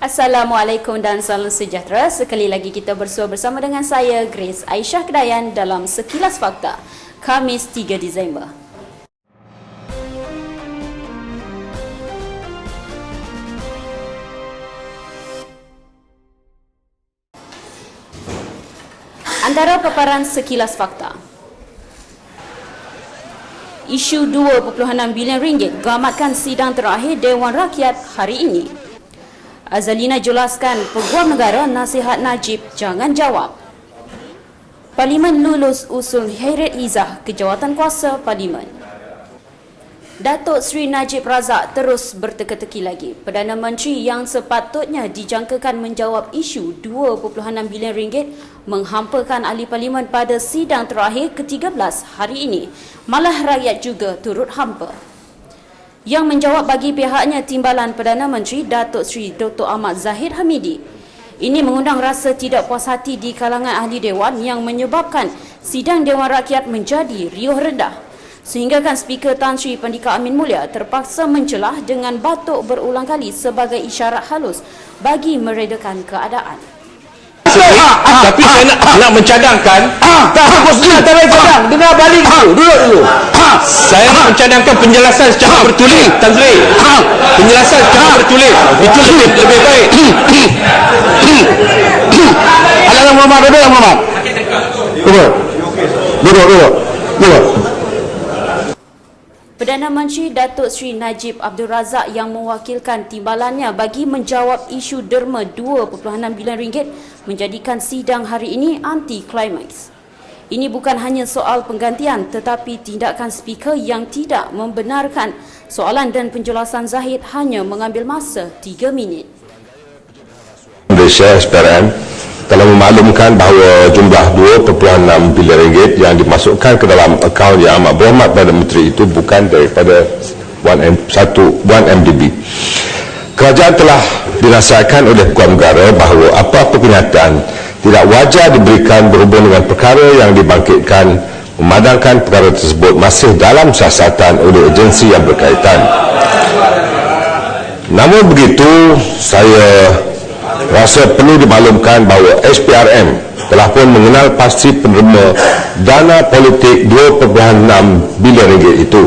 Assalamualaikum dan salam sejahtera. Sekali lagi kita bersua bersama dengan saya Grace Aisyah Kedayan dalam Sekilas Fakta. Kamis 3 Disember. Antara paparan Sekilas Fakta. Isu 2.6 bilion ringgit gamatkan sidang terakhir Dewan Rakyat hari ini. Azalina jelaskan peguam negara nasihat Najib jangan jawab. Parlimen lulus usul Hairit Izzah ke jawatan kuasa Parlimen. Datuk Seri Najib Razak terus berteka-teki lagi. Perdana Menteri yang sepatutnya dijangkakan menjawab isu 2.6 bilion ringgit menghampakan ahli parlimen pada sidang terakhir ke-13 hari ini. Malah rakyat juga turut hampa. Yang menjawab bagi pihaknya Timbalan Perdana Menteri Datuk Seri Dr. Ahmad Zahid Hamidi. Ini mengundang rasa tidak puas hati di kalangan ahli dewan yang menyebabkan sidang Dewan Rakyat menjadi riuh rendah. Sehingga kan Speaker Tan Sri Pendika Amin Mulia terpaksa mencelah dengan batuk berulang kali sebagai isyarat halus bagi meredakan keadaan. Tapi saya nak, nak mencadangkan. Tak fokus dulu Tak payah cadang Dengar balik dulu. Duduk Saya nak mencadangkan penjelasan secara bertulis Tan Sri. Penjelasan secara bertulis. Itu lebih, lebih baik. Alang Muhammad, duduk Muhammad. Duduk. Duduk, duduk. Duduk. Perdana Menteri Datuk Seri Najib Abdul Razak yang mewakilkan timbalannya bagi menjawab isu derma 2.6 bilion ringgit menjadikan sidang hari ini anti-climax. Ini bukan hanya soal penggantian tetapi tindakan speaker yang tidak membenarkan soalan dan penjelasan Zahid hanya mengambil masa 3 minit. Malaysia SPRM telah memaklumkan bahawa jumlah 2.6 bilion ringgit yang dimasukkan ke dalam akaun yang amat berhormat pada menteri itu bukan daripada 1M, 1MDB. Kerajaan telah dinasihatkan oleh Kuala Negara bahawa apa-apa kenyataan tidak wajar diberikan berhubung dengan perkara yang dibangkitkan memadangkan perkara tersebut masih dalam siasatan oleh agensi yang berkaitan. Namun begitu, saya rasa perlu dimaklumkan bahawa SPRM telah pun mengenal pasti penerima dana politik 2.6 bilion ringgit itu.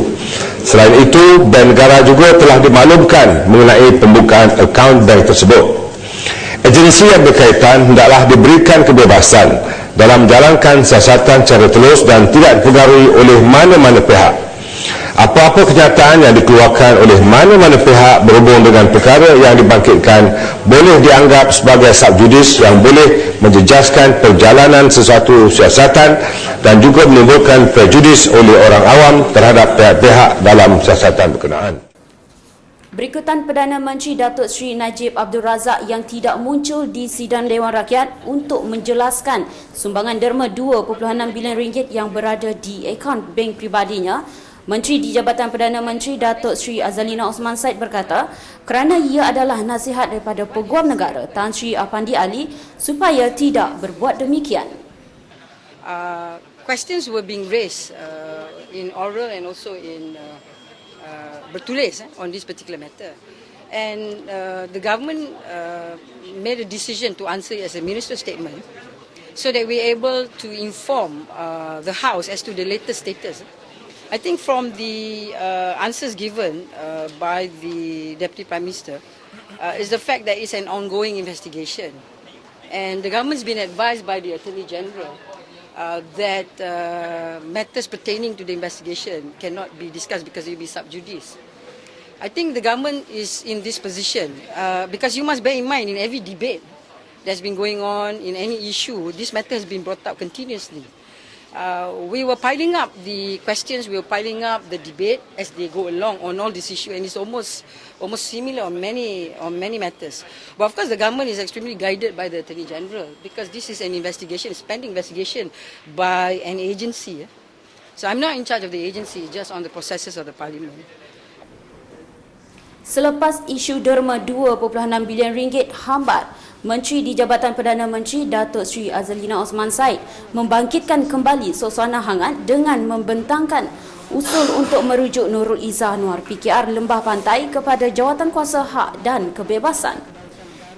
Selain itu, bank negara juga telah dimaklumkan mengenai pembukaan akaun bank tersebut. Agensi yang berkaitan hendaklah diberikan kebebasan dalam menjalankan siasatan secara telus dan tidak dipengaruhi oleh mana-mana pihak apa-apa kenyataan yang dikeluarkan oleh mana-mana pihak berhubung dengan perkara yang dibangkitkan boleh dianggap sebagai subjudis yang boleh menjejaskan perjalanan sesuatu siasatan dan juga menimbulkan prejudis oleh orang awam terhadap pihak-pihak dalam siasatan berkenaan. Berikutan Perdana Menteri Datuk Seri Najib Abdul Razak yang tidak muncul di sidang Dewan Rakyat untuk menjelaskan sumbangan derma 2.6 bilion ringgit yang berada di akaun bank pribadinya Menteri di Jabatan Perdana Menteri Datuk Sri Azalina Osman Said berkata kerana ia adalah nasihat daripada Peguam Negara Tan Sri Apandi Ali supaya tidak berbuat demikian. Uh, questions were being raised uh, in oral and also in uh, bertulis eh, on this particular matter. And uh, the government uh, made a decision to answer as a minister statement so that we're able to inform uh, the House as to the latest status. I think from the uh, answers given uh, by the Deputy Prime Minister uh, is the fact that it's an ongoing investigation. And the government's been advised by the Attorney General uh, that uh, matters pertaining to the investigation cannot be discussed because it will be sub judice. I think the government is in this position uh, because you must bear in mind in every debate that's been going on in any issue, this matter has been brought up continuously uh, we were piling up the questions, we were piling up the debate as they go along on all this issue, and it's almost almost similar on many on many matters. But of course, the government is extremely guided by the Attorney General because this is an investigation, a pending investigation by an agency. So I'm not in charge of the agency, just on the processes of the Parliament. Selepas isu derma 2.6 bilion ringgit hambat, Menteri di Jabatan Perdana Menteri Datuk Sri Azalina Osman Said membangkitkan kembali suasana hangat dengan membentangkan usul untuk merujuk Nurul Izzah Anwar PKR Lembah Pantai kepada Jawatan Kuasa Hak dan Kebebasan.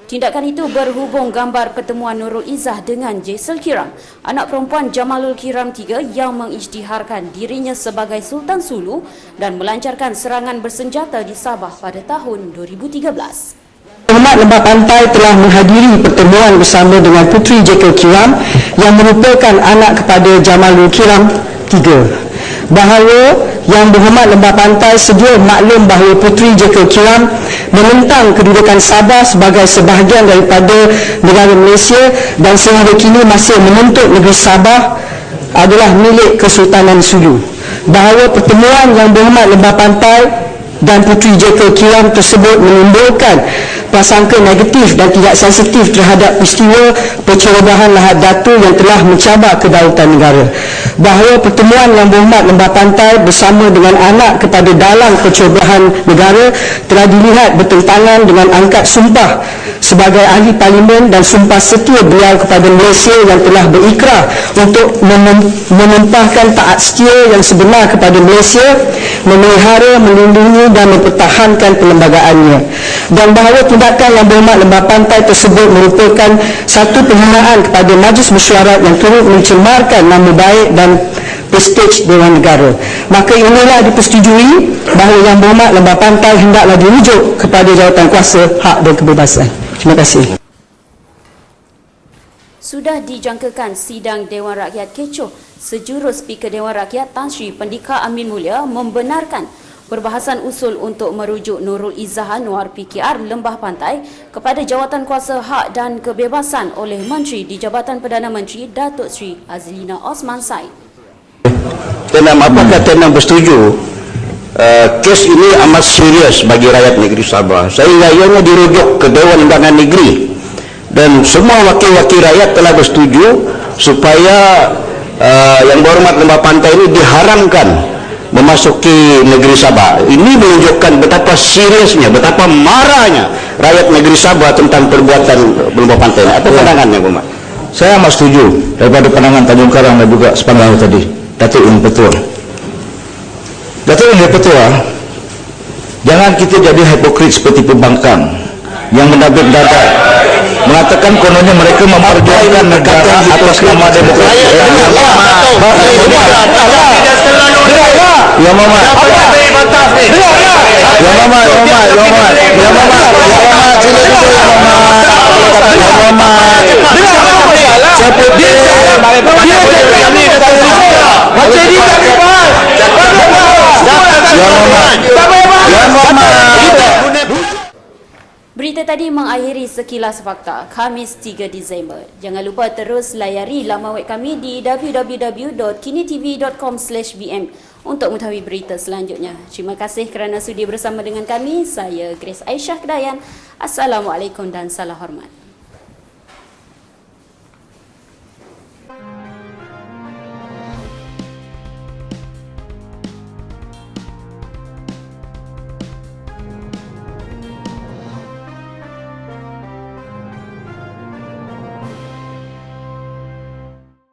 Tindakan itu berhubung gambar pertemuan Nurul Izzah dengan Jaisal Kiram, anak perempuan Jamalul Kiram III yang mengisytiharkan dirinya sebagai Sultan Sulu dan melancarkan serangan bersenjata di Sabah pada tahun 2013. Hormat Lembah Pantai telah menghadiri pertemuan bersama dengan Puteri Jekyll Kiram yang merupakan anak kepada Jamalul Kiram III. Bahawa Yang Berhormat Lembah Pantai sedia maklum bahawa Puteri Jekyll Kiram menentang kedudukan Sabah sebagai sebahagian daripada negara Malaysia dan sehingga kini masih menuntut negeri Sabah adalah milik Kesultanan Sulu. Bahawa pertemuan Yang Berhormat Lembah Pantai dan Puteri Jekyll Kiram tersebut menimbulkan prasangka negatif dan tidak sensitif terhadap peristiwa pencerobohan lahat datu yang telah mencabar kedaulatan negara. Bahawa pertemuan yang berhormat Lembah Pantai bersama dengan anak kepada dalang pencerobohan negara telah dilihat bertentangan dengan angkat sumpah sebagai ahli parlimen dan sumpah setia beliau kepada Malaysia yang telah berikrar untuk menempahkan taat setia yang sebenar kepada Malaysia, memelihara, melindungi dan mempertahankan perlembagaannya. Dan bahawa tindakan yang berhormat Lembah Pantai tersebut merupakan satu penghinaan kepada Majlis Mesyuarat yang turut mencemarkan nama baik dan prestij Dewan Negara. Maka inilah dipersetujui bahawa Yang Berhormat Lembah Pantai hendaklah dirujuk kepada jawatan kuasa hak dan kebebasan. Terima kasih. Sudah dijangkakan sidang Dewan Rakyat kecoh, sejurus Speaker Dewan Rakyat Tan Sri Pendika Amin Mulia membenarkan perbahasan usul untuk merujuk Nurul Izzah Anwar PKR Lembah Pantai kepada jawatan kuasa hak dan kebebasan oleh Menteri di Jabatan Perdana Menteri Datuk Sri Azlina Osman Said. Tenam apakah Tenam bersetuju? Uh, kes ini amat serius bagi rakyat negeri Sabah. Sehingga ianya dirujuk ke Dewan Undangan Negeri dan semua wakil-wakil rakyat telah bersetuju supaya uh, yang berhormat Lembah Pantai ini diharamkan memasuki negeri Sabah. Ini menunjukkan betapa seriusnya, betapa marahnya rakyat negeri Sabah tentang perbuatan Lembah Pantai ini. Apa pandangannya, Bu Mat? Saya amat setuju daripada pandangan Tanjung Karang dan juga sepandang tadi. Datuk Im Petua. Datuk Im Petua, jangan kita jadi hipokrit seperti pembangkang yang menabik dada mengatakan kononnya mereka memperjuangkan negara atas nama demokrasi. Ya Mama. Ya Mama, ya Mama, ya Mama, ya Mama, ya Mama, sila dulu ya Mama. Ya Mama. Seperti dia jadi Ya Mama. Ya Mama. Berita tadi mengakhiri sekilas fakta Khamis 3 Disember. Jangan lupa terus layari laman web kami di www.kinitv.com/bm untuk mengetahui berita selanjutnya. Terima kasih kerana sudi bersama dengan kami. Saya Grace Aisyah Kedayan. Assalamualaikum dan salam hormat.